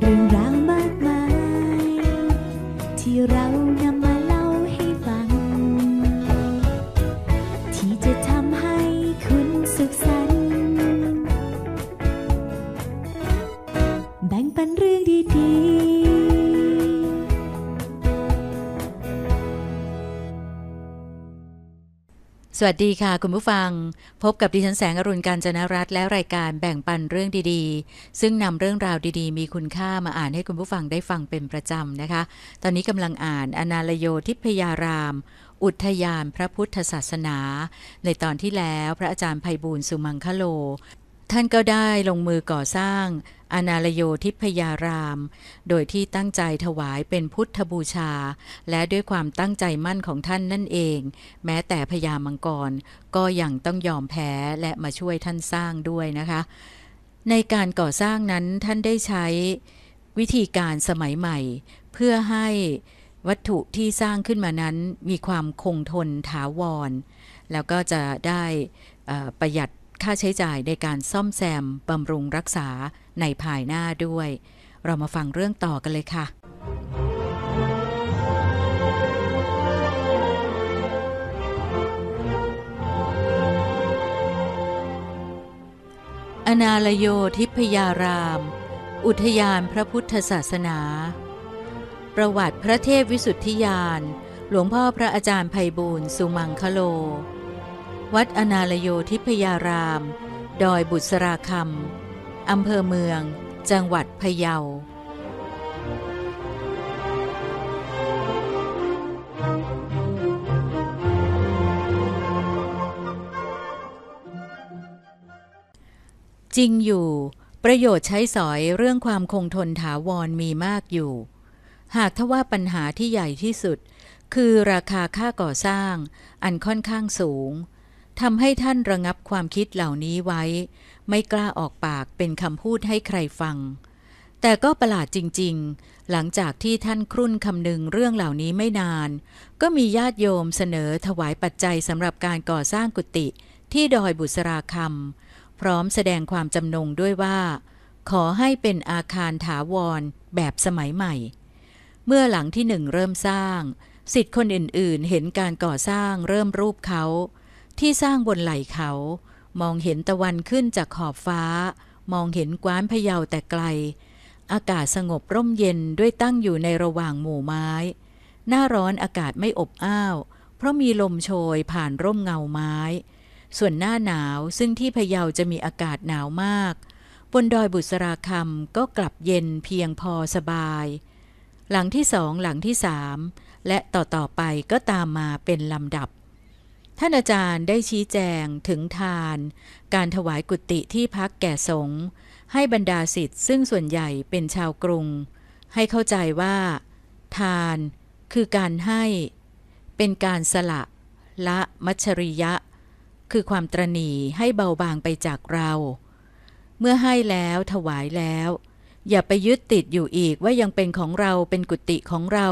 เรื่ สวัสดีค่ะ คุณผู้ฟัง พบกับดิฉันแสงอรุณการจนรัตและรายการแบ่งปันเรื่องดีๆ ซึ่งนำเรื่องราวดีๆ มีคุณค่ามาอ่านให้คุณผู้ฟังได้ฟังเป็นประจำนะคะ ตอนนี้กำลังอ่านอนาลโยทิพยาราม อุทยานพระพุทธศาสนา ในตอนที่แล้วพระอาจารย์ภัยบูลสุมังคโล ท่านก็ได้ลงมือก่อสร้างอนาลโยทิพยาราม โดยที่ตั้งใจถวายเป็นพุทธบูชา และด้วยความตั้งใจมั่นของท่านนั่นเอง แม้แต่พญามังกรก็ยังต้องยอมแพ้และมาช่วยท่านสร้างด้วยนะคะ ในการก่อสร้างนั้นท่านได้ใช้วิธีการสมัยใหม่ เพื่อให้วัตถุที่สร้างขึ้นมานั้นมีความคงทนถาวร แล้วก็จะได้ประหยัด ค่าใช้จ่ายในการซ่อมแซมบำรุงรักษาในภายหน้าด้วย เรามาฟังเรื่องต่อกันเลยค่ะ อนาลโยทิพยาราม อุทยานพระพุทธศาสนา ประวัติพระเทพวิสุทธิยาน หลวงพ่อพระอาจารย์ไพบูลสุมังคโล วัดอนาลโยทิพยาราม ดอยบุษราคำอำเภอเมือง จังหวัดพะเยา จริงอยู่ ประโยชน์ใช้สอยเรื่องความคงทนถาวรมีมากอยู่ หากทว่าปัญหาที่ใหญ่ที่สุด คือราคาค่าก่อสร้าง อันค่อนข้างสูง ทำให้ท่านระงับความคิดเหล่านี้ไว้ ไม่กล้าออกปากเป็นคำพูดให้ใครฟัง แต่ก็ประหลาดจริง ๆ หลังจากที่ท่านครุ่นคำนึงเรื่องเหล่านี้ไม่นาน ก็มีญาติโยมเสนอถวายปัจจัยสำหรับการก่อสร้างกุฏิที่ดอยบุษราคำพร้อมแสดงความจำนงด้วยว่า ขอให้เป็นอาคารถาวรแบบสมัยใหม่ เมื่อหลังที่หนึ่งเริ่มสร้างสิทธิ์คนอื่นๆ เห็นการก่อสร้างเริ่มรูปเขา ที่สร้างบนไหล่เขา มองเห็นตะวันขึ้นจากขอบฟ้า มองเห็นกว้านพะเยาแต่ไกล อากาศสงบร่มเย็นด้วยตั้งอยู่ในระหว่างหมู่ไม้ หน้าร้อนอากาศไม่อบอ้าว เพราะมีลมโชยผ่านร่มเงาไม้ ส่วนหน้าหนาวซึ่งที่พะเยาจะมีอากาศหนาวมาก บนดอยบุษราคำก็กลับเย็นเพียงพอสบาย หลังที่สองหลังที่สามและต่อๆไปก็ตามมาเป็นลำดับ ท่านอาจารย์ได้ชี้แจงถึงทาน การถวายกุฏิที่พักแก่สงฆ์ให้บรรดาสิทธิ์ซึ่งส่วนใหญ่เป็นชาวกรุง ให้เข้าใจว่า ทานคือการให้ เป็นการสละ ละมัชริยะ คือความตรณีให้เบาบางไปจากเรา เมื่อให้แล้วถวายแล้ว อย่าไปยึดติดอยู่อีกว่ายังเป็นของเราเป็นกุฏิของเรา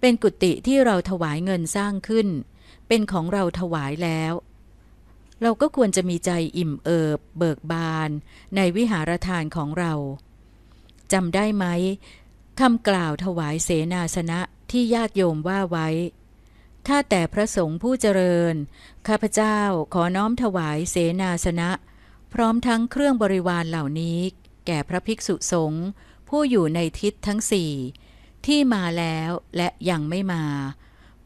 เป็นกุฏิที่เราถวายเงินสร้างขึ้น เป็นของเราถวายแล้ว เราก็ควรจะมีใจอิ่มเอิบ เบิกบาน ในวิหารทานของเราจำได้ไหมคำกล่าวถวายเสนาสนะที่ญาติโยมว่าไว้ ถ้าแต่พระสงฆ์ผู้เจริญ ข้าพเจ้าขอน้อมถวายเสนาสนะ พร้อมทั้งเครื่องบริวารเหล่านี้ แก่พระภิกษุสงฆ์ผู้อยู่ในทิศทั้งสี่ที่มาแล้วและยังไม่มา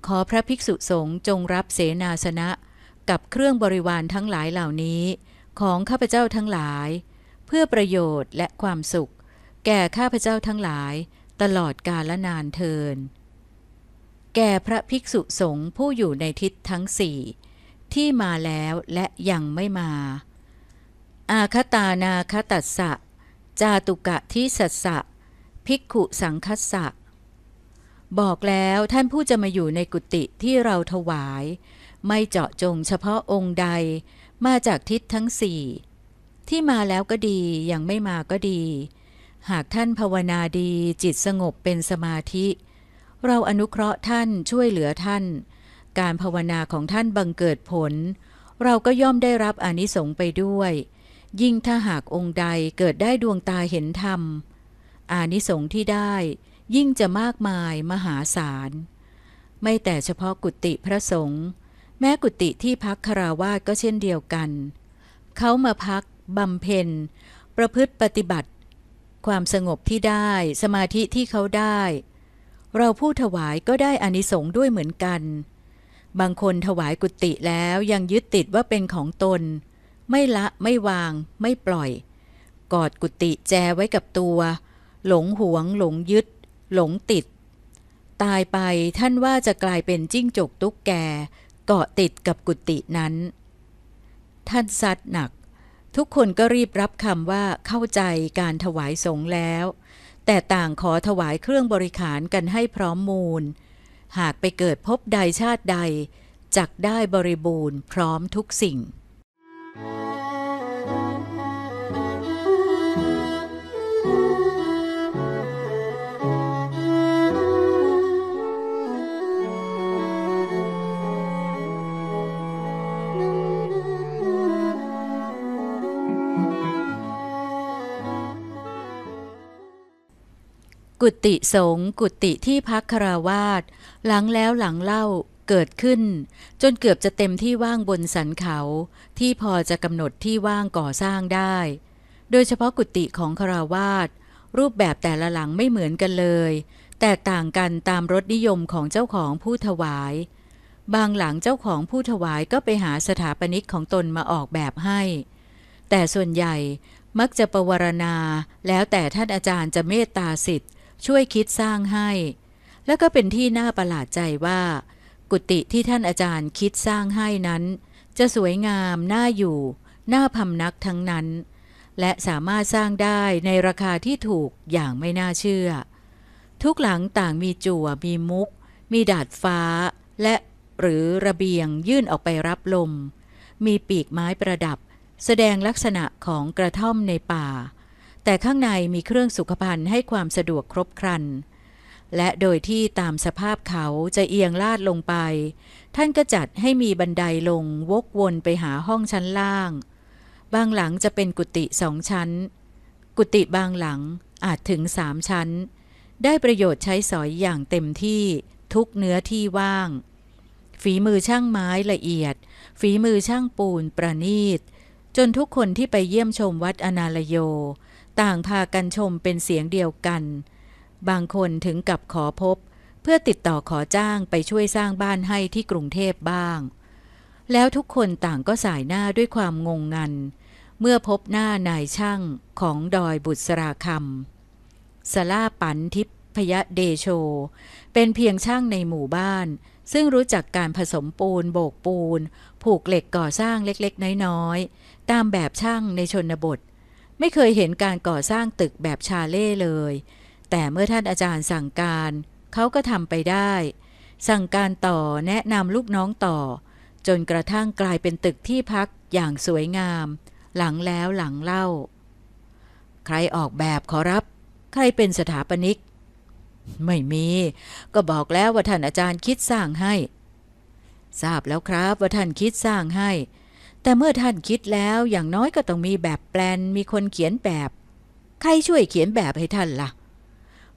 ขอพระภิกษุสงฆ์จงรับเสนาสนะ กับเครื่องบริวารทั้งหลายเหล่านี้ ของข้าพเจ้าทั้งหลาย เพื่อประโยชน์และความสุข แก่ข้าพเจ้าทั้งหลาย ตลอดกาลนานเทิน แก่พระภิกษุสงฆ์ผู้อยู่ในทิศทั้งสี่ที่มาแล้วและยังไม่มา อาคตานาคตัสสะ จาตุกะทิสัสสะ ภิกขุสังคัสสะ บอกแล้วท่านผู้จะมาอยู่ในกุฏิที่เราถวาย ไม่เจาะจงเฉพาะองค์ใด มาจากทิศทั้งสี่ ที่มาแล้วก็ดียังไม่มาก็ดี หากท่านภาวนาดีจิตสงบเป็นสมาธิ เราอนุเคราะห์ท่านช่วยเหลือท่าน การภาวนาของท่านบังเกิดผล เราก็ย่อมได้รับอนิสงส์ไปด้วย ยิ่งถ้าหากองค์ใดเกิดได้ดวงตาเห็นธรรมอานิสงส์ที่ได้ ยิ่งจะมากมายมหาศาล ไม่แต่เฉพาะกุฏิพระสงฆ์แม้กุฏิที่พักคาราวาสก็เช่นเดียวกัน เขามาพักบำเพ็ญ ประพฤติปฏิบัติ ความสงบที่ได้สมาธิที่เขาได้ เราผู้ถวายก็ได้อานิสงส์ด้วยเหมือนกัน บางคนถวายกุฏิแล้วยังยึดติดว่าเป็นของตน ไม่ละไม่วาง ไม่ปล่อย กอดกุฏิแจไว้กับตัว หลงหวงหลงยึด หลงติด ตายไปท่านว่าจะกลายเป็นจิ้งจกตุ๊กแก เกาะติดกับกุฏินั้น ท่านซัดหนัก ทุกคนก็รีบรับคำว่าเข้าใจการถวายสงแล้ว แต่ต่างขอถวายเครื่องบริขารกันให้พร้อมมูล หากไปเกิดพบใดชาติใดจักได้บริบูรณ์พร้อมทุกสิ่ง กุฏิสงฆ์กุฏิที่พักคาราวาสหลังแล้วหลังเล่าเกิดขึ้น จนเกือบจะเต็มที่ว่างบนสันเขา ที่พอจะกำหนดที่ว่างก่อสร้างได้ โดยเฉพาะกุฏิของคาราวาสรูปแบบแต่ละหลังไม่เหมือนกันเลย แตกต่างกันตามรสนิยมของเจ้าของผู้ถวาย บางหลังเจ้าของผู้ถวายก็ไปหาสถาปนิกของตนมาออกแบบให้ แต่ส่วนใหญ่มักจะประวรณาแล้วแต่ท่านอาจารย์จะเมตตาสิทธิ์ ช่วยคิดสร้างให้ แล้วก็เป็นที่น่าประหลาดใจว่า กุฏิที่ท่านอาจารย์คิดสร้างให้นั้น จะสวยงาม น่าอยู่ น่าพำนักทั้งนั้น และสามารถสร้างได้ในราคาที่ถูกอย่างไม่น่าเชื่อ ทุกหลังต่างมีจั่วมีมุก มีดาดฟ้า และหรือระเบียงยื่นออกไปรับลม มีปีกไม้ประดับ แสดงลักษณะของกระท่อมในป่า แต่ข้างในมีเครื่องสุขภัณฑ์ให้ความสะดวกครบครัน และโดยที่ตามสภาพเขาจะเอียงลาดลงไป ท่านก็จัดให้มีบันไดลงวกวนไปหาห้องชั้นล่าง บางหลังจะเป็นกุฏิสองชั้น กุฏิบางหลังอาจถึงสามชั้น ได้ประโยชน์ใช้สอยอย่างเต็มที่ทุกเนื้อที่ว่าง ฝีมือช่างไม้ละเอียด ฝีมือช่างปูนประณีต จนทุกคนที่ไปเยี่ยมชมวัดอนาลโย ต่างพากันชมเป็นเสียงเดียวกัน บางคนถึงกับขอพบ เพื่อติดต่อขอจ้างไปช่วยสร้างบ้านให้ที่กรุงเทพบ้าง แล้วทุกคนต่างก็สายหน้าด้วยความงงงัน เมื่อพบหน้านายช่างของดอยบุษราคำสลาปันทิพยเดโช เป็นเพียงช่างในหมู่บ้าน ซึ่งรู้จักการผสมปูน โบกปูน ผูกเหล็กก่อสร้างเล็กๆ น้อยๆ ตามแบบช่างในชนบท ไม่เคยเห็นการก่อสร้างตึกแบบชาเล่เลย แต่เมื่อท่านอาจารย์สั่งการ เขาก็ทำไปได้ สั่งการต่อแนะนำลูกน้องต่อ จนกระทั่งกลายเป็นตึกที่พักอย่างสวยงาม หลังแล้วหลังเล่า ใครออกแบบขอรับ ใครเป็นสถาปนิก ไม่มี ก็บอกแล้วว่าท่านอาจารย์คิดสร้างให้ ทราบแล้วครับว่าท่านคิดสร้างให้ แต่เมื่อท่านคิดแล้วอย่างน้อยก็ต้องมีแบบแปลนมีคนเขียนแบบ ใครช่วยเขียนแบบให้ท่านละ่ะ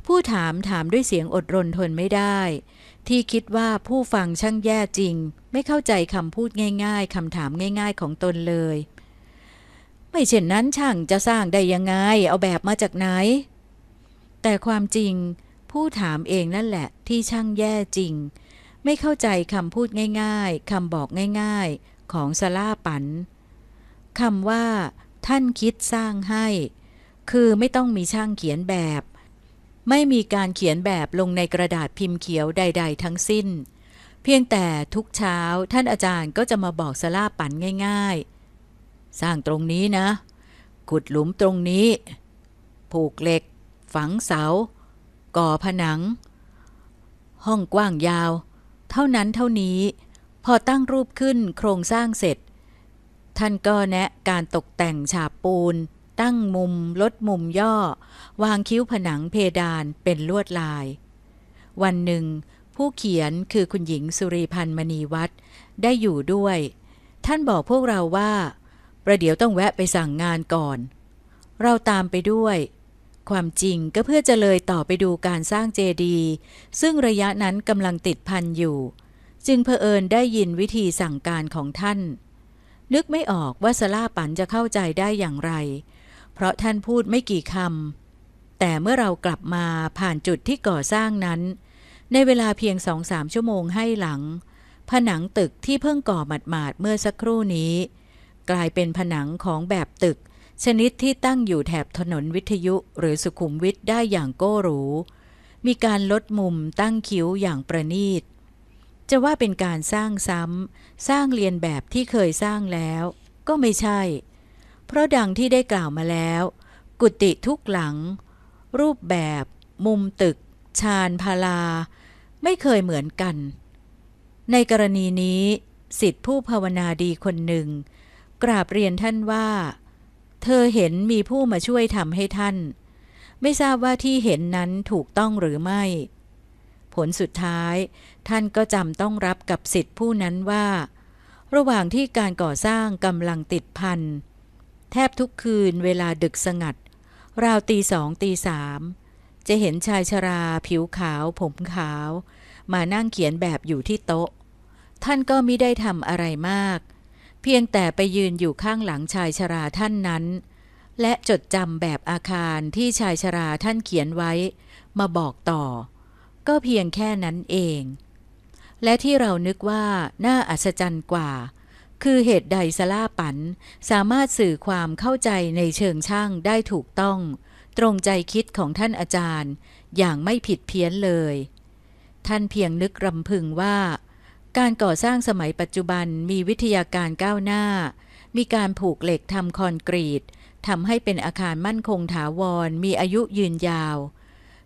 ผู้ถามถามด้วยเสียงอดรนทนไม่ได้ ที่คิดว่าผู้ฟังช่างแย่จริง ไม่เข้าใจคำพูดง่ายๆคำถามง่ายๆของตนเลย ไม่เช่นนั้นช่างจะสร้างได้ยังไง เอาแบบมาจากไหน แต่ความจริง ผู้ถามเองนั่นแหละ ที่ช่างแย่จริง ไม่เข้าใจคำพูดง่ายๆคำบอกง่ายๆ ของสลาปันคำว่า ท่านคิดสร้างให้ คือไม่ต้องมีช่างเขียนแบบ ไม่มีการเขียนแบบลงในกระดาษพิมพ์เขียวใด ๆ ทั้งสิ้น เพียงแต่ทุกเช้าท่านอาจารย์ก็จะมาบอกสลาปันง่าย ๆ สร้างตรงนี้นะ ขุดหลุมตรงนี้ ผูกเหล็ก ฝังเสา ก่อผนัง ห้องกว้างยาว เท่านั้นเท่านี้ พอตั้งรูปขึ้นโครงสร้างเสร็จ ท่านก็แนะการตกแต่งฉาบปูน ตั้งมุม ลดมุมย่อ วางคิ้วผนังเพดานเป็นลวดลาย วันหนึ่ง ผู้เขียนคือคุณหญิงสุริพันธ์มณีวัฒน์ได้อยู่ด้วย ท่านบอกพวกเราว่า ประเดี๋ยวต้องแวะไปสั่งงานก่อน เราตามไปด้วยความจริงก็เพื่อจะเลยต่อไปดูการสร้างเจดีย์ซึ่งระยะนั้นกำลังติดพันอยู่ จึงเผอิญได้ยินวิธีสั่งการของท่าน นึกไม่ออกว่าสลาปันจะเข้าใจได้อย่างไร เพราะท่านพูดไม่กี่คำแต่เมื่อเรากลับมาผ่านจุดที่ก่อสร้างนั้น ในเวลาเพียงสองสามชั่วโมงให้หลัง ผนังตึกที่เพิ่งก่อหมาดๆเมื่อสักครู่นี้ กลายเป็นผนังของแบบตึก ชนิดที่ตั้งอยู่แถบถนนวิทยุหรือสุขุมวิทได้อย่างโก้หรูมีการลดมุมตั้งคิ้วอย่างประณีต จะว่าเป็นการสร้างซ้ำ สร้างเรียนแบบที่เคยสร้างแล้ว ก็ไม่ใช่ เพราะดังที่ได้กล่าวมาแล้ว กุฏิทุกหลัง รูปแบบ มุมตึก ชานพาลา ไม่เคยเหมือนกัน ในกรณีนี้สิทธิผู้ภาวนาดีคนหนึ่ง กราบเรียนท่านว่า เธอเห็นมีผู้มาช่วยทำให้ท่าน ไม่ทราบว่าที่เห็นนั้นถูกต้องหรือไม่ ผลสุดท้าย ท่านก็จำต้องรับกับสิทธิผู้นั้นว่า ระหว่างที่การก่อสร้างกำลังติดพัน แทบทุกคืนเวลาดึกสงัด ราวตีสองตีสามจะเห็นชายชราผิวขาวผมขาว มานั่งเขียนแบบอยู่ที่โต๊ะ ท่านก็ไม่ได้ทำอะไรมาก เพียงแต่ไปยืนอยู่ข้างหลังชายชราท่านนั้น และจดจำแบบอาคารที่ชายชราท่านเขียนไว้ มาบอกต่อ ก็เพียงแค่นั้นเอง และที่เรานึกว่าน่าอัศจรรย์กว่า คือเหตุใดสลาปันสามารถสื่อความเข้าใจในเชิงช่างได้ถูกต้อง ตรงใจคิดของท่านอาจารย์ อย่างไม่ผิดเพี้ยนเลย ท่านเพียงนึกรำพึงว่า การก่อสร้างสมัยปัจจุบันมีวิทยาการก้าวหน้า มีการผูกเหล็กทำคอนกรีตทำให้เป็นอาคารมั่นคงถาวรมีอายุยืนยาว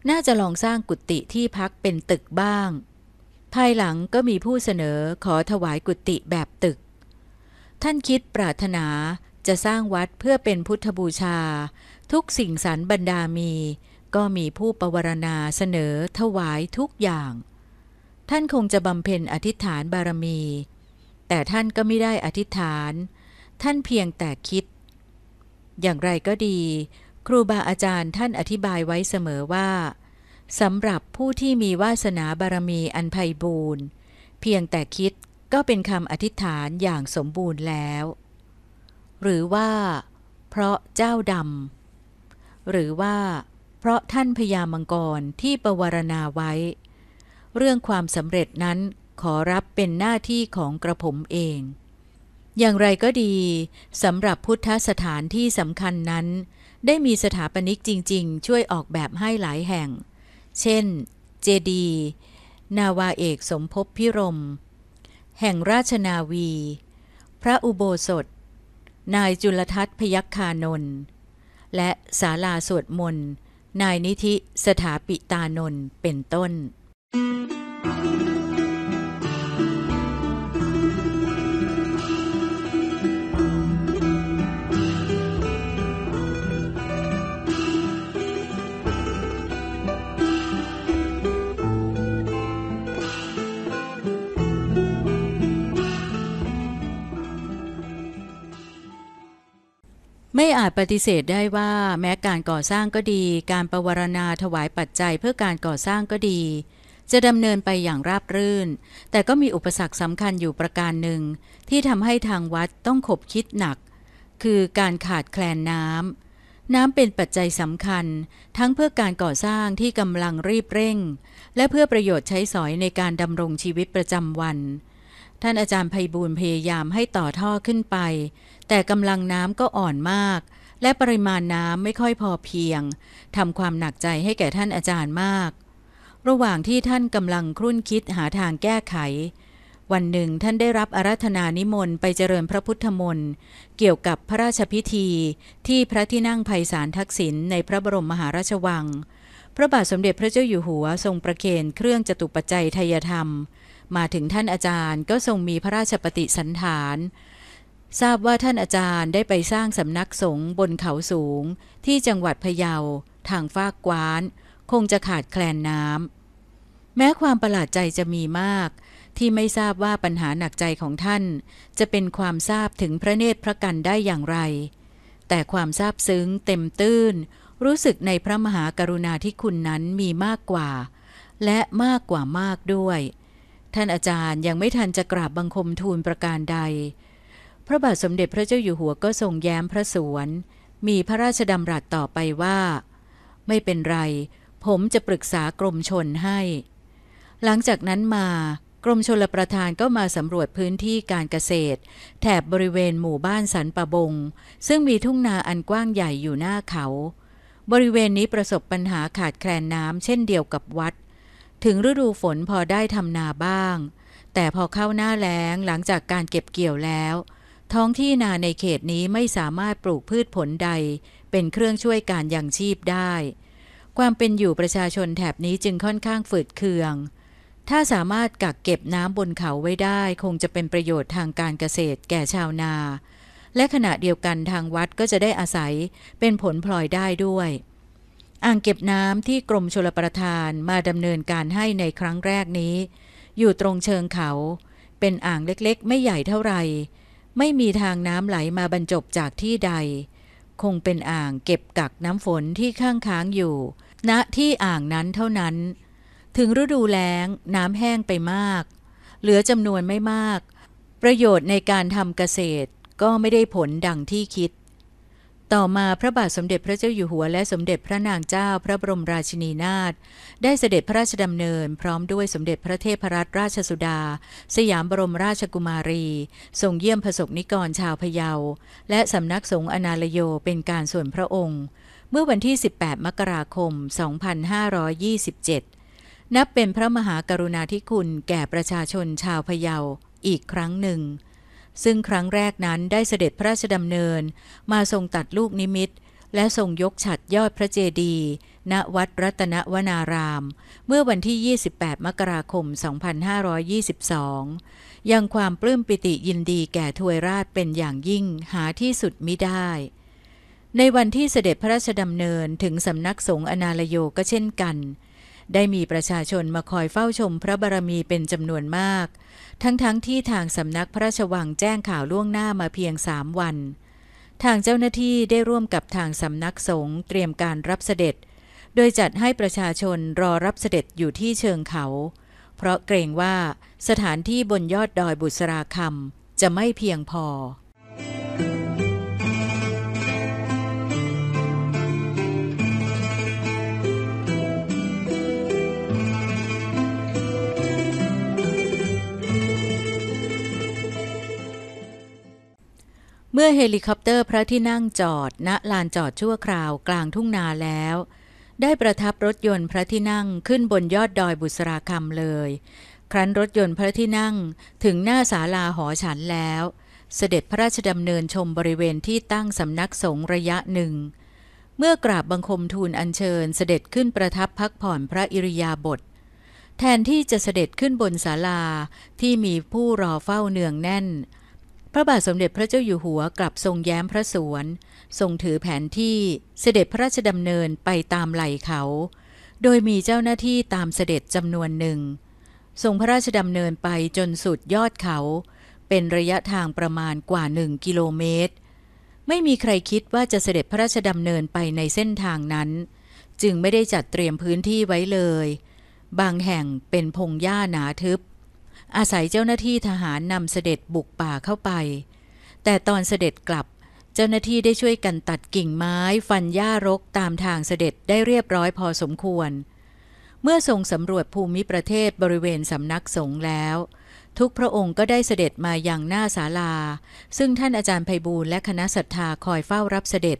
น่าจะลองสร้างกุฏิที่พักเป็นตึกบ้าง ภายหลังก็มีผู้เสนอขอถวายกุฏิแบบตึก ท่านคิดปรารถนาจะสร้างวัดเพื่อเป็นพุทธบูชา ทุกสิ่งสรรบรรดามี ก็มีผู้ประวรณาเสนอถวายทุกอย่าง ท่านคงจะบำเพ็ญอธิษฐานบารมี แต่ท่านก็ไม่ได้อธิษฐาน ท่านเพียงแต่คิด อย่างไรก็ดี ครูบาอาจารย์ท่านอธิบายไว้เสมอว่าสำหรับผู้ที่มีวาสนาบารมีอันไพบูรณ์เพียงแต่คิดก็เป็นคำอธิษฐานอย่างสมบูรณ์แล้ว หรือว่า เพราะเจ้าดำหรือว่า เพราะท่านพญามังกรที่ประวรณาไว้ เรื่องความสำเร็จนั้นขอรับเป็นหน้าที่ของกระผมเอง อย่างไรก็ดีสำหรับพุทธสถานที่สำคัญนั้น ได้มีสถาปนิกจริง ๆ ช่วยออกแบบให้หลายแห่ง เช่น เจดี นาวาเอกสมภพพิรม แห่งราชนาวี พระอุโบสถ นายจุลทัศน์พยัคคานนท์และศาลาสวดมนต์นายนิธิสถาปิตานนท์เป็นต้น ไม่อาจปฏิเสธได้ว่า แม้การก่อสร้างก็ดี การประวรณาถวายปัจจัยเพื่อการก่อสร้างก็ดี จะดำเนินไปอย่างราบรื่น แต่ก็มีอุปสรรคสำคัญอยู่ประการหนึ่ง ที่ทำให้ทางวัดต้องขบคิดหนัก คือการขาดแคลนน้ำน้ำเป็นปัจจัยสำคัญ ทั้งเพื่อการก่อสร้างที่กำลังรีบเร่ง และเพื่อประโยชน์ใช้สอยในการดำรงชีวิตประจำวัน ท่านอาจารย์ไพบูลพยายามให้ต่อท่อขึ้นไป แต่กำลังน้ำก็อ่อนมาก และปริมาณน้ำไม่ค่อยพอเพียงทำความหนักใจให้แก่ท่านอาจารย์มาก ระหว่างที่ท่านกำลังครุ่นคิดหาทางแก้ไข วันหนึ่งท่านได้รับอาราธนานิมนต์ไปเจริญพระพุทธมนต์เกี่ยวกับพระราชพิธีที่พระที่นั่งไพศาลทักษิณในพระบรมมหาราชวัง พระบาทสมเด็จพระเจ้าอยู่หัวทรงประเคนเครื่องจตุปัจจัยทยธรรม มาถึงท่านอาจารย์ก็ทรงมีพระราชปฏิสันฐาน ทราบว่าท่านอาจารย์ได้ไปสร้างสำนักสงฆ์บนเขาสูง ที่จังหวัดพะเยา ทางฟากกวาน คงจะขาดแคลนน้ำแม้ความประหลาดใจจะมีมาก ที่ไม่ทราบว่าปัญหาหนักใจของท่าน จะเป็นความทราบถึงพระเนตรพระกันได้อย่างไร แต่ความทราบซึ้งเต็มตื้น รู้สึกในพระมหากรุณาธิคุณนั้นมีมากกว่า และมากกว่ามากด้วย ท่านอาจารย์ยังไม่ทันจะกราบบังคมทูลประการใด พระบาทสมเด็จพระเจ้าอยู่หัวก็ทรงแย้มพระสวน มีพระราชดำรัสต่อไปว่า ไม่เป็นไร ผมจะปรึกษากรมชนให้ หลังจากนั้นมากรมชลประทานก็มาสำรวจพื้นที่การเกษตร แถบบริเวณหมู่บ้านสันปะบง ซึ่งมีทุ่งนาอันกว้างใหญ่อยู่หน้าเขา บริเวณนี้ประสบปัญหาขาดแคลนน้ำเช่นเดียวกับวัด ถึงฤดูฝนพอได้ทำนาบ้าง แต่พอเข้าหน้าแล้งหลังจากการเก็บเกี่ยวแล้ว ท้องที่นาในเขตนี้ไม่สามารถปลูกพืชผลใด เป็นเครื่องช่วยการยังชีพได้ ความเป็นอยู่ประชาชนแถบนี้จึงค่อนข้างฝืดเคือง ถ้าสามารถกักเก็บน้ำบนเขาไว้ได้ คงจะเป็นประโยชน์ทางการเกษตรแก่ชาวนา และขณะเดียวกันทางวัดก็จะได้อาศัยเป็นผลพลอยได้ด้วย อ่างเก็บน้ำที่กรมชลประทานมาดำเนินการให้ในครั้งแรกนี้ อยู่ตรงเชิงเขา เป็นอ่างเล็กๆ ไม่ใหญ่เท่าไหร่ไม่มีทางน้ำไหลมาบรรจบจากที่ใด คงเป็นอ่างเก็บกักน้ำฝนที่ข้างค้างอยู่ ณที่อ่างนั้นเท่านั้น ถึงฤดูแล้งน้ำแห้งไปมาก เหลือจำนวนไม่มาก ประโยชน์ในการทำเกษตรก็ไม่ได้ผลดังที่คิด ต่อมาพระบาทสมเด็จพระเจ้าอยู่หัวและสมเด็จพระนางเจ้าพระบรมราชินีนาถได้เสด็จพระราชดำเนิน พร้อมด้วยสมเด็จพระเทพรัตนราชสุดา สยามบรมราชกุมารีทรงเยี่ยมพระสกนิกรชาวพะเยา และสำนักสงฆ์อนาลโยเป็นการส่วนพระองค์ เมื่อวันที่ 18 มกราคม 2527 นับเป็นพระมหากรุณาธิคุณแก่ประชาชนชาวพะเยาอีกครั้งหนึ่ง ซึ่งครั้งแรกนั้นได้เสด็จพระราชดำเนิน มาทรงตัดลูกนิมิต และทรงยกฉัดยอดพระเจดีย์ณวัดรัตนวนาราม เมื่อวันที่ 28 มกราคม 2522 ยังความปลื้มปิติยินดีแก่ทวยราชเป็นอย่างยิ่งหาที่สุดมิได้ ในวันที่เสด็จพระราชดำเนินถึงสำนักสงฆ์อนาลโยก็เช่นกัน ได้มีประชาชนมาคอยเฝ้าชมพระบารมีเป็นจำนวนมาก ทั้งๆทที่ทางสำนักพระราชวังแจ้งข่าวล่วงหน้ามาเพียงสามวัน ทางเจ้าหน้าที่ได้ร่วมกับทางสำนักสงฆ์เตรียมการรับเสด็จ โดยจัดให้ประชาชนรอรับเสด็จอยู่ที่เชิงเขา เพราะเกรงว่าสถานที่บนยอดดอยบุษราคำจะไม่เพียงพอ เมื่อเฮลิคอปเตอร์พระที่นั่งจอดณลานจอดชั่วคราวกลางทุ่งนาแล้ว ได้ประทับรถยนต์พระที่นั่งขึ้นบนยอดดอยบุษราคำเลย ครั้นรถยนต์พระที่นั่งถึงหน้าศาลาหอฉันแล้ว เสด็จพระราชดำเนินชมบริเวณที่ตั้งสำนักสงฆ์ระยะหนึ่ง เมื่อกราบบังคมทูลอัญเชิญเสด็จขึ้นประทับพักผ่อนพระอิริยาบถแทนที่จะเสด็จขึ้นบนศาลาที่มีผู้รอเฝ้าเนืองแน่น พระบาทสมเด็จพระเจ้าอยู่หัวกลับทรงแย้มพระสวน ทรงถือแผนที่เสด็จพระราชดำเนินไปตามไหล่เขา โดยมีเจ้าหน้าที่ตามเสด็จจำนวนหนึ่ง ทรงพระราชดำเนินไปจนสุดยอดเขา เป็นระยะทางประมาณกว่าหนึ่งกิโลเมตร ไม่มีใครคิดว่าจะเสด็จพระราชดำเนินไปในเส้นทางนั้น จึงไม่ได้จัดเตรียมพื้นที่ไว้เลย บางแห่งเป็นพงหญ้าหนาทึบ อาศัยเจ้าหน้าที่ทหารนำเสด็จบุกป่าเข้าไป แต่ตอนเสด็จกลับ เจ้าหน้าที่ได้ช่วยกันตัดกิ่งไม้ฟันหญ้ารกตามทางเสด็จได้เรียบร้อยพอสมควร เมื่อทรงสำรวจภูมิประเทศบริเวณสำนักสงฆ์แล้ว ทุกพระองค์ก็ได้เสด็จมาอย่างหน้าศาลา ซึ่งท่านอาจารย์ไพบูลและคณะศรัทธาคอยเฝ้ารับเสด็จ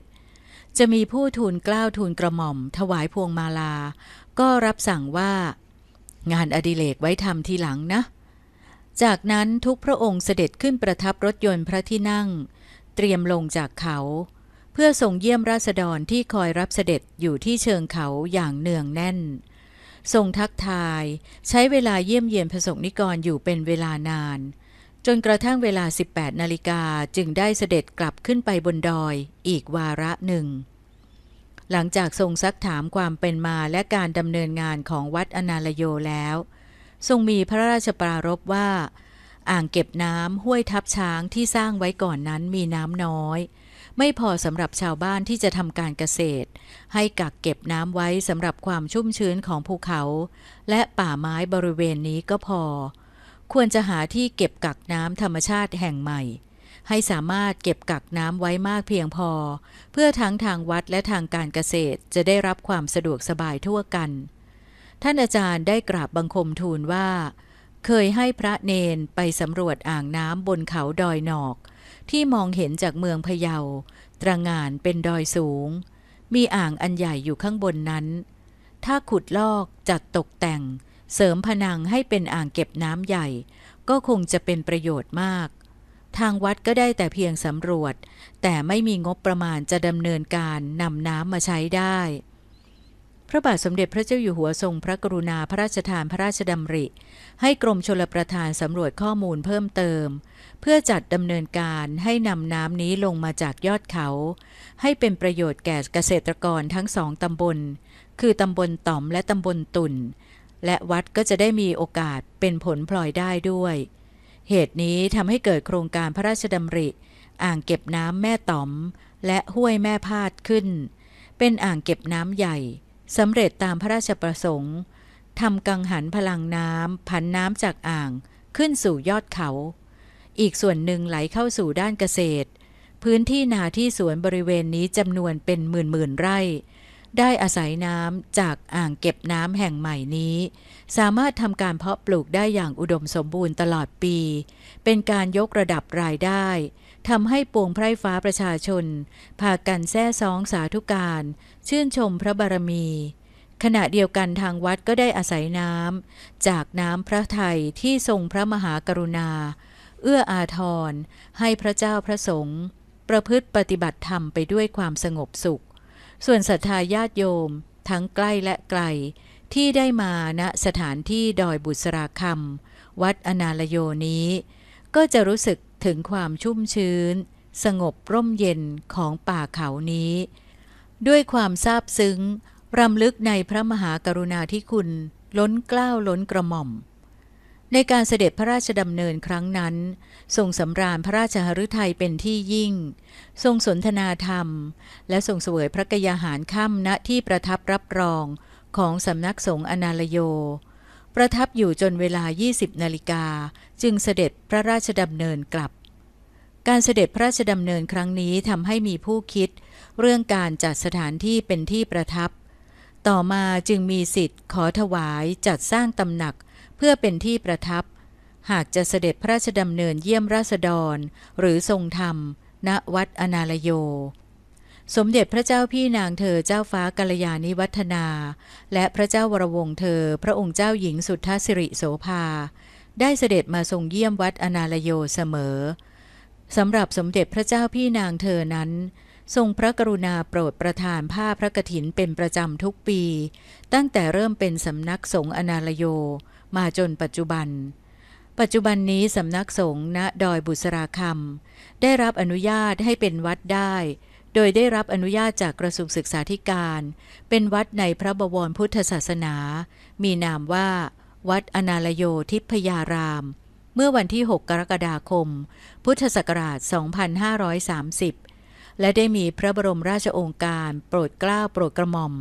จะมีผู้ทูลกล้าวทูลกระหม่อม ถวายพวงมาลา ก็รับสั่งว่า งานอดิเรกไว้ทำทีหลังนะ จากนั้นทุกพระองค์เสด็จขึ้นประทับรถยนต์พระที่นั่ง เตรียมลงจากเขา เพื่อส่งเยี่ยมราษฎรที่คอยรับเสด็จอยู่ที่เชิงเขาอย่างเนืองแน่น ทรงทักทาย ใช้เวลาเยี่ยมเยียนพระสงฆ์นิกรอยู่เป็นเวลานาน จนกระทั่งเวลา 18 นาฬิกาจึงได้เสด็จกลับขึ้นไปบนดอยอีกวาระหนึ่ง หลังจากทรงซักถามความเป็นมาและการดำเนินงานของวัดอนาลโยแล้ว ทรงมีพระราชปรารภว่า อ่างเก็บน้ำห้วยทับช้างที่สร้างไว้ก่อนนั้นมีน้ำน้อย ไม่พอสำหรับชาวบ้านที่จะทำการเกษตร ให้กักเก็บน้ำไว้สำหรับความชุ่มชื้นของภูเขา และป่าไม้บริเวณนี้ก็พอ ควรจะหาที่เก็บกักน้ำธรรมชาติแห่งใหม่ ให้สามารถเก็บกักน้ำไว้มากเพียงพอ เพื่อทั้งทางวัดและทางการเกษตรจะได้รับความสะดวกสบายทั่วกัน ท่านอาจารย์ได้กราบบังคมทูลว่า เคยให้พระเนนไปสำรวจอ่างน้ำบนเขาดอยหนอก ที่มองเห็นจากเมืองพะเยา ตระหง่านเป็นดอยสูง มีอ่างอันใหญ่อยู่ข้างบนนั้น ถ้าขุดลอกจัดตกแต่ง เสริมผนังให้เป็นอ่างเก็บน้ำใหญ่ ก็คงจะเป็นประโยชน์มาก ทางวัดก็ได้แต่เพียงสำรวจ แต่ไม่มีงบประมาณจะดำเนินการนำน้ำมาใช้ได้ พระบาทสมเด็จพระเจ้าอยู่หัวทรงพระกรุณาพระราชทานพระราชดำริ ให้กรมชลประทานสำรวจข้อมูลเพิ่มเติม เพื่อจัดดำเนินการให้นำน้ำนี้ลงมาจากยอดเขา ให้เป็นประโยชน์แก่เกษตรกรทั้งสองตำบล คือตำบลต่อมและตำบลตุ่น และวัดก็จะได้มีโอกาสเป็นผลพลอยได้ด้วย เหตุนี้ทำให้เกิดโครงการพระราชดำริ อ่างเก็บน้ำแม่ต่อม และห้วยแม่พาดขึ้น เป็นอ่างเก็บน้ำใหญ่ สำเร็จตามพระราชประสงค์ทำกังหันพลังน้ำผันน้ำจากอ่างขึ้นสู่ยอดเขา อีกส่วนหนึ่งไหลเข้าสู่ด้านเกษตร พื้นที่นาที่สวนบริเวณนี้จำนวนเป็นหมื่นหมื่นไร่ ได้อาศัยน้ำจากอ่างเก็บน้ำแห่งใหม่นี้ สามารถทำการเพาะปลูกได้อย่างอุดมสมบูรณ์ตลอดปี เป็นการยกระดับรายได้ ทำให้ปวงไพร่ฟ้าประชาชน พากันแซ่ซองสาธุการ ชื่นชมพระบารมี ขณะเดียวกันทางวัดก็ได้อาศัยน้ำจากน้ำพระทัยที่ทรงพระมหากรุณา เอื้ออาทร ให้พระเจ้าพระสงฆ์ประพฤติปฏิบัติธรรมไปด้วยความสงบสุข ส่วนศรัทธาญาติโยม ทั้งใกล้และไกล ที่ได้มาณสถานที่ดอยบุษราคำวัดอนาลโยนี้ ก็จะรู้สึก ถึงความชุ่มชื้น สงบร่มเย็นของป่าเขานี้ ด้วยความซาบซึ้ง รำลึกในพระมหากรุณาธิคุณ ล้นเกล้าวล้นกระหม่อม ในการเสด็จพระราชดำเนินครั้งนั้น ทรงสำราญพระราชหฤทัยเป็นที่ยิ่ง ทรงสนทนาธรรม และทรงเสวยพระกยาหารค่ำณที่ประทับรับรองของสำนักสงฆ์อนาลโย ประทับอยู่จนเวลา 20 นาฬิกา จึงเสด็จพระราชดำเนินกลับ การเสด็จพระราชดำเนินครั้งนี้ทำให้มีผู้คิด เรื่องการจัดสถานที่เป็นที่ประทับ ต่อมาจึงมีสิทธิ์ขอถวายจัดสร้างตำหนักเพื่อเป็นที่ประทับ หากจะเสด็จพระราชดำเนินเยี่ยมราษฎร หรือทรงธรรม ณวัดอนาลโย สมเด็จพระเจ้าพี่นางเธอเจ้าฟ้ากัลยาณิวัฒนา และพระเจ้าวรวงเธอ พระองค์เจ้าหญิงสุทธสิริโสภา ได้เสด็จมาทรงเยี่ยมวัดอนาลโยเสมอสำหรับสมเด็จพระเจ้าพี่นางเธอนั้น ทรงพระกรุณาโปรดประทานผ้าพระกฐินเป็นประจำทุกปี ตั้งแต่เริ่มเป็นสำนักสงฆ์อนาลโยมาจนปัจจุบัน ปัจจุบันนี้สำนักสงฆ์ณดอยบุษราคำได้รับอนุญาตให้เป็นวัดได้ โดยได้รับอนุญาตจากกระทรวงศึกษาธิการ เป็นวัดในพระบวรพุทธศาสนา มีนามว่า วัดอนาลโยทิพยาราม เมื่อวันที่ 6 กรกฎาคม พุทธศักราช 2530 และได้มีพระบรมราชโองการโปรดเกล้าโปรดกระหม่อม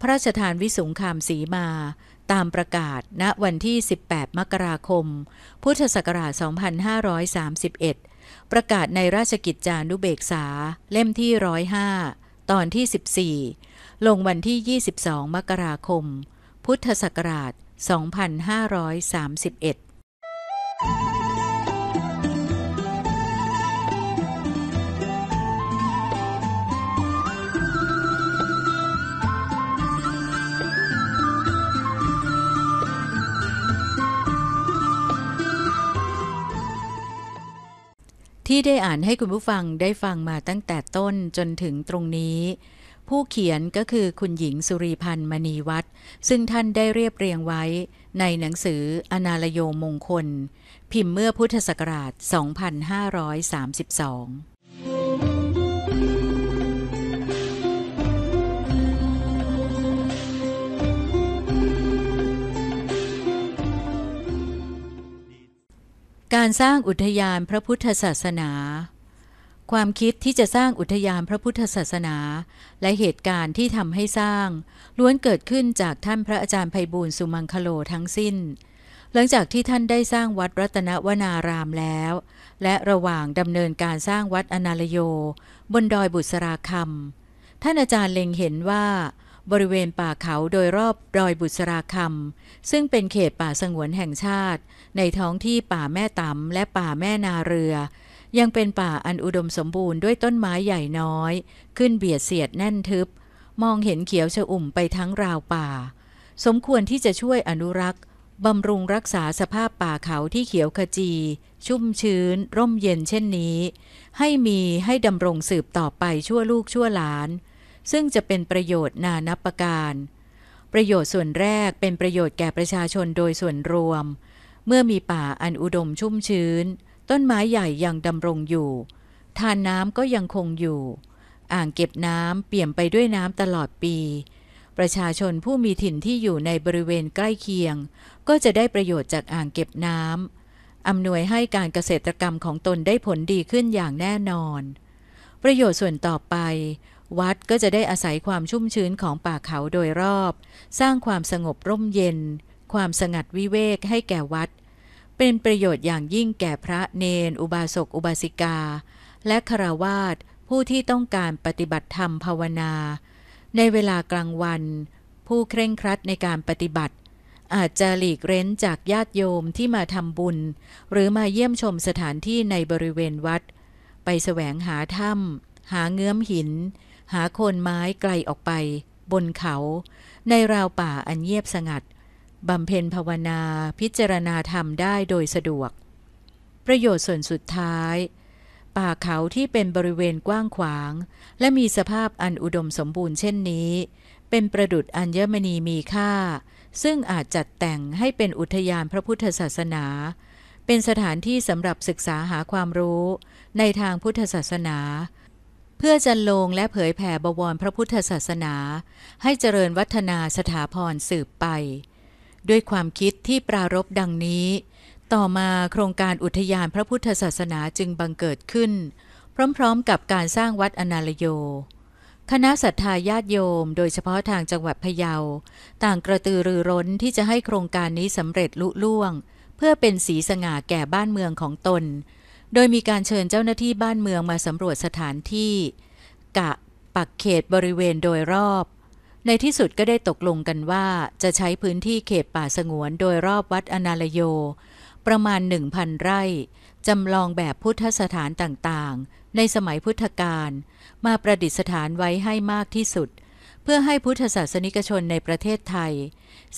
พระราชทานวิสุงคามสีมาตามประกาศณวันที่ 18 มกราคม พุทธศักราช 2531 ประกาศในราชกิจจานุเบกษา เล่มที่105ตอนที่ 14 ลงวันที่ 22 มกราคม พุทธศักราช 2531 ที่ได้อ่านให้คุณผู้ฟังได้ฟังมาตั้งแต่ต้นจนถึงตรงนี้ ผู้เขียนก็คือคุณหญิงสุรีพันธ์มณีวัฒน์ซึ่งท่านได้เรียบเรียงไว้ ในหนังสืออนาลโยมงคล พิมพ์เมื่อพุทธศักราช 2532 การสร้างอุทยานพระพุทธศาสนา ความคิดที่จะสร้างอุทยานพระพุทธศาสนา และเหตุการณ์ที่ทำให้สร้าง ล้วนเกิดขึ้นจากท่านพระอาจารย์ไพบูลสุมังคโลทั้งสิ้น หลังจากที่ท่านได้สร้างวัดรัตนวนารามแล้ว และระหว่างดำเนินการสร้างวัดอนาลโย บนดอยบุษราคำท่านอาจารย์เล็งเห็นว่า บริเวณป่าเขาโดยรอบดอยบุษราคำซึ่งเป็นเขตป่าสงวนแห่งชาติ ในท้องที่ป่าแม่ตำและป่าแม่นาเรือ ยังเป็นป่าอันอุดมสมบูรณ์ด้วยต้นไม้ใหญ่น้อย ขึ้นเบียดเสียดแน่นทึบ มองเห็นเขียวชอุ่มไปทั้งราวป่า สมควรที่จะช่วยอนุรักษ์บำรุงรักษาสภาพป่าเขาที่เขียวขจี ชุ่มชื้น ร่มเย็นเช่นนี้ ให้มีให้ดำรงสืบต่อไปชั่วลูกชั่วหลาน ซึ่งจะเป็นประโยชน์นานับประการ ประโยชน์ส่วนแรกเป็นประโยชน์แก่ประชาชนโดยส่วนรวม เมื่อมีป่าอันอุดมชุ่มชื้น ต้นไม้ใหญ่ยังดำรงอยู่ ทานน้ำก็ยังคงอยู่ อ่างเก็บน้ำเปี่ยมไปด้วยน้ำตลอดปี ประชาชนผู้มีถิ่นที่อยู่ในบริเวณใกล้เคียง ก็จะได้ประโยชน์จากอ่างเก็บน้ำอำนวยให้การเกษตรกรรมของตนได้ผลดีขึ้นอย่างแน่นอน ประโยชน์ส่วนต่อไป วัดก็จะได้อาศัยความชุ่มชื้นของป่าเขาโดยรอบ สร้างความสงบร่มเย็น ความสงัดวิเวกให้แก่วัด เป็นประโยชน์อย่างยิ่งแก่พระเนน อุบาสกอุบาสิกา และคราวาสผู้ที่ต้องการปฏิบัติธรรมภาวนา ในเวลากลางวัน ผู้เคร่งครัดในการปฏิบัติ อาจจะหลีกเร้นจากญาติโยมที่มาทำบุญ หรือมาเยี่ยมชมสถานที่ในบริเวณวัด ไปแสวงหาถ้ำหาเงื้อมหิน หาโคนไม้ไกลออกไป บนเขา ในราวป่าอันเงียบสงัดบำเพ็ญภาวนาพิจารณาธรรมได้โดยสะดวก ประโยชน์ส่วนสุดท้าย ป่าเขาที่เป็นบริเวณกว้างขวาง และมีสภาพอันอุดมสมบูรณ์เช่นนี้ เป็นประดุษอัญมณีมีค่า ซึ่งอาจจัดแต่งให้เป็นอุทยานพระพุทธศาสนา เป็นสถานที่สำหรับศึกษาหาความรู้ ในทางพุทธศาสนา เพื่อจันลงและเผยแผ่บวรพระพุทธศาสนา ให้เจริญวัฒนาสถาพรสืบไป ด้วยความคิดที่ปรารบดังนี้ ต่อมาโครงการอุทยานพระพุทธศาสนาจึงบังเกิดขึ้น พร้อมๆกับการสร้างวัดอนาลโย คณะศรัทธาญาติโยม โดยเฉพาะทางจังหวัดพะเยา ต่างกระตือรือร้นที่จะให้โครงการนี้สำเร็จลุล่วง เพื่อเป็นสีสง่าแก่บ้านเมืองของตน โดยมีการเชิญเจ้าหน้าที่บ้านเมืองมาสำรวจสถานที่ กะปักเขตบริเวณโดยรอบ ในที่สุดก็ได้ตกลงกันว่าจะใช้พื้นที่เขตป่าสงวนโดยรอบวัดอนาลโย ประมาณ 1,000 ไร่จำลองแบบพุทธสถานต่างๆ ในสมัยพุทธกาลมาประดิษฐานไว้ให้มากที่สุดเพื่อให้พุทธศาสนิกชนในประเทศไทย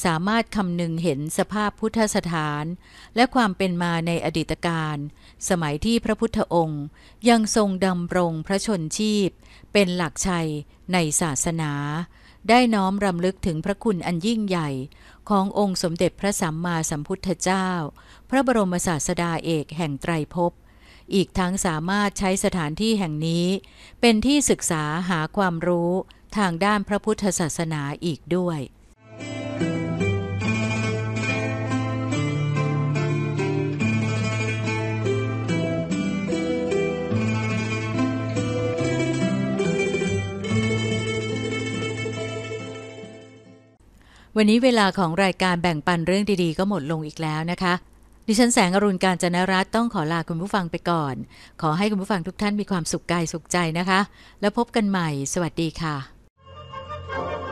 สามารถคำนึงเห็นสภาพพุทธสถาน และความเป็นมาในอดีตการ สมัยที่พระพุทธองค์ ยังทรงดำรงพระชนชีพ เป็นหลักชัยในศาสนา ได้น้อมรำลึกถึงพระคุณอันยิ่งใหญ่ ขององค์สมเด็จพระสัมมาสัมพุทธเจ้า พระบรมศาสดาเอกแห่งไตรภพอีกทั้งสามารถใช้สถานที่แห่งนี้ เป็นที่ศึกษาหาความรู้ ทางด้านพระพุทธศาสนาอีกด้วยวันนี้เวลาของรายการแบ่งปันเรื่องดีๆ ก็หมดลงอีกแล้วนะคะ ดิฉันแสงอรุณการจนรัตน์ต้องขอลาคุณผู้ฟังไปก่อน ขอให้คุณผู้ฟังทุกท่านมีความสุขกายสุขใจนะคะ แล้วพบกันใหม่ สวัสดีค่ะ Thank you.